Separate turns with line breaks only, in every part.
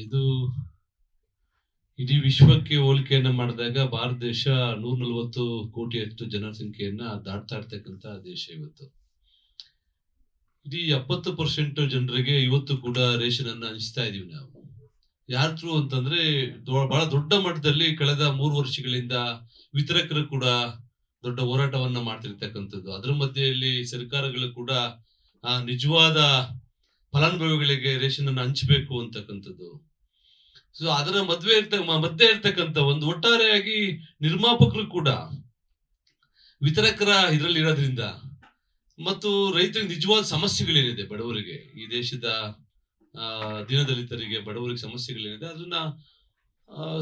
ಇದು ಇಡೀ ವಿಶ್ವಕ್ಕೆ ಹೋಲಿಕೆಯನ್ನ ಮಾಡಿದಾಗ ಭಾರತ ದೇಶ ನೂರ ನಲವತ್ತು ಕೋಟಿಯಷ್ಟು ಜನಸಂಖ್ಯೆಯನ್ನ ದಾಟ್ತಾ ಇರ್ತಕ್ಕಂತ ದೇಶ ಇವತ್ತು. ಇಡೀ ಎಪ್ಪತ್ತು ಪರ್ಸೆಂಟ್ ಜನರಿಗೆ ಇವತ್ತು ಕೂಡ ರೇಷನ್ ಅನ್ನ ಹಂಚ್ತಾ ಇದೀವಿ ನಾವು. ಯಾರ ಅಂತಂದ್ರೆ ಬಹಳ ದೊಡ್ಡ ಮಟ್ಟದಲ್ಲಿ ಕಳೆದ ಮೂರು ವರ್ಷಗಳಿಂದ ವಿತರಕರು ಕೂಡ ದೊಡ್ಡ ಹೋರಾಟವನ್ನ ಮಾಡ್ತಿರ್ತಕ್ಕಂಥದ್ದು. ಅದ್ರ ಮಧ್ಯೆಯಲ್ಲಿ ಸರ್ಕಾರಗಳು ಕೂಡ ಆ, ನಿಜವಾದ ಫಲಾನುಭವಿಗಳಿಗೆ ರೇಷನ್ ಅನ್ನು ಹಂಚಬೇಕು ಅಂತಕ್ಕಂಥದ್ದು. ಸೊ ಅದರ ಮದ್ವೆ ಇರ್ತ ಮಧ್ಯೆ ಇರ್ತಕ್ಕಂಥ ಒಂದು ಒಟ್ಟಾರೆಯಾಗಿ ನಿರ್ಮಾಪಕರು ಕೂಡ ವಿತರಕರ ಇದರಲ್ಲಿ ಇರೋದ್ರಿಂದ ಮತ್ತು ರೈತರಿಗೆ ನಿಜವಾದ ಸಮಸ್ಯೆಗಳೇನಿದೆ ಬಡವರಿಗೆ. ಈ ದೇಶದ ದಿನದಲಿತರಿಗೆ ಬಡವರಿಗೆ ಸಮಸ್ಯೆಗಳೇನಿದೆ, ಅದನ್ನ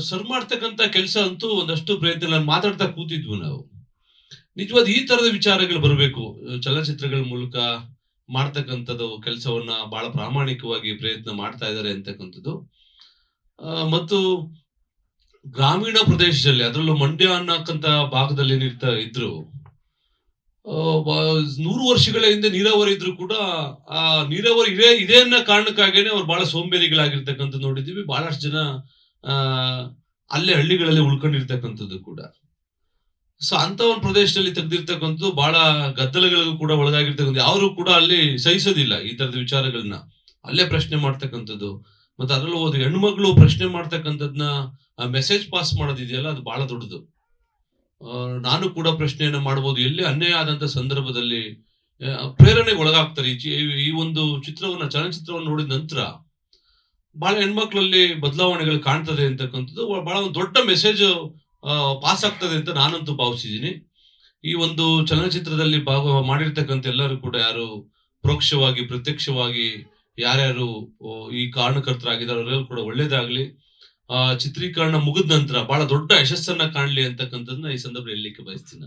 ಸರ್ ಮಾಡ್ತಕ್ಕಂಥ ಕೆಲಸ ಅಂತೂ ಒಂದಷ್ಟು ಪ್ರಯತ್ನ ಮಾತಾಡ್ತಾ ಕೂತಿದ್ವು ನಾವು. ನಿಜವಾದ ಈ ತರದ ವಿಚಾರಗಳು ಬರಬೇಕು. ಚಲನಚಿತ್ರಗಳ ಮೂಲಕ ಮಾಡ್ತಕ್ಕಂಥದ್ದು ಕೆಲಸವನ್ನ ಬಹಳ ಪ್ರಾಮಾಣಿಕವಾಗಿ ಪ್ರಯತ್ನ ಮಾಡ್ತಾ ಇದ್ದಾರೆ ಅಂತಕ್ಕಂಥದ್ದು. ಮತ್ತು ಗ್ರಾಮೀಣ ಪ್ರದೇಶದಲ್ಲಿ ಅದರಲ್ಲೂ ಮಂಡ್ಯ ಅನ್ನಕ್ಕಂತ ಭಾಗದಲ್ಲಿ ಏನಿರ್ತಾ ಇದ್ರು ನೂರು ವರ್ಷಗಳ ಹಿಂದೆ ನೀರಾವರಿ ಇದ್ರು ಕೂಡ ಆ ನೀರಾವರಿ ಇದೆ, ಇದೇ ಅನ್ನೋ ಕಾರಣಕ್ಕಾಗೇನೆ ಅವ್ರು ಬಹಳ ಸೋಂಬೇರಿಗಳಾಗಿರ್ತಕ್ಕಂಥ ನೋಡಿದೀವಿ ಬಹಳಷ್ಟು ಜನ ಅಲ್ಲೇ ಹಳ್ಳಿಗಳಲ್ಲಿ ಉಳ್ಕೊಂಡಿರ್ತಕ್ಕಂಥದ್ದು ಕೂಡ. ಸೊ ಅಂತ ಒಂದು ಪ್ರದೇಶದಲ್ಲಿ ತೆಗೆದಿರ್ತಕ್ಕಂಥದ್ದು ಬಹಳ ಗದ್ದಲಗಳಿಗೂ ಕೂಡ ಒಳಗಾಗಿರ್ತಕ್ಕಂಥ ಯಾರು ಕೂಡ ಅಲ್ಲಿ ಸಹಿಸೋದಿಲ್ಲ ಈ ತರದ ವಿಚಾರಗಳನ್ನ. ಅಲ್ಲೇ ಪ್ರಶ್ನೆ ಮಾಡ್ತಕ್ಕಂಥದ್ದು. ಮತ್ತೆ ಅದರಲ್ಲೂ ಒಂದು ಹೆಣ್ಮಗಳು ಪ್ರಶ್ನೆ ಮಾಡ್ತಕ್ಕಂಥದ್ನ ಮೆಸೇಜ್ ಪಾಸ್ ಮಾಡೋದಿದೆಯಲ್ಲ, ಅದು ಬಹಳ ದೊಡ್ಡದು. ನಾನು ಕೂಡ ಪ್ರಶ್ನೆಯನ್ನು ಮಾಡ್ಬೋದು. ಎಲ್ಲಿ ಅನ್ಯಾಯ ಆದಂತ ಸಂದರ್ಭದಲ್ಲಿ ಪ್ರೇರಣೆಗೆ ಒಳಗಾಗ್ತಾರೆ. ಈ ಒಂದು ಚಿತ್ರವನ್ನ, ಚಲನಚಿತ್ರವನ್ನು ನೋಡಿದ ನಂತರ ಬಹಳ ಹೆಣ್ಮಕ್ಳಲ್ಲಿ ಬದಲಾವಣೆಗಳು ಕಾಣ್ತದೆ ಅಂತಕ್ಕಂಥದ್ದು ಬಹಳ ಒಂದು ದೊಡ್ಡ ಮೆಸೇಜ್ ಪಾಸ್ ಆಗ್ತದೆ ಅಂತ ನಾನಂತೂ ಭಾವಿಸಿದ್ದೀನಿ ಈ ಒಂದು ಚಲನಚಿತ್ರದಲ್ಲಿ ಭಾಗ ಮಾಡಿರ್ತಕ್ಕಂಥ ಎಲ್ಲರೂ ಕೂಡ ಯಾರು ಪರೋಕ್ಷವಾಗಿ, ಪ್ರತ್ಯಕ್ಷವಾಗಿ ಯಾರ್ಯಾರು ಈ ಕಾರಣಕರ್ತರಾಗಿದ್ದಾರೆ ಅವರೆಲ್ಲರೂ ಕೂಡ ಒಳ್ಳೇದಾಗ್ಲಿ ಆ, ಚಿತ್ರೀಕರಣ ಮುಗಿದ ನಂತರ ಬಹಳ ದೊಡ್ಡ ಯಶಸ್ಸನ್ನ ಕಾಣ್ಲಿ ಅಂತಕ್ಕಂಥದ್ದನ್ನ ಈ ಸಂದರ್ಭ ಹೇಳಲಿಕ್ಕೆ ಬಯಸ್ತೀನಿ.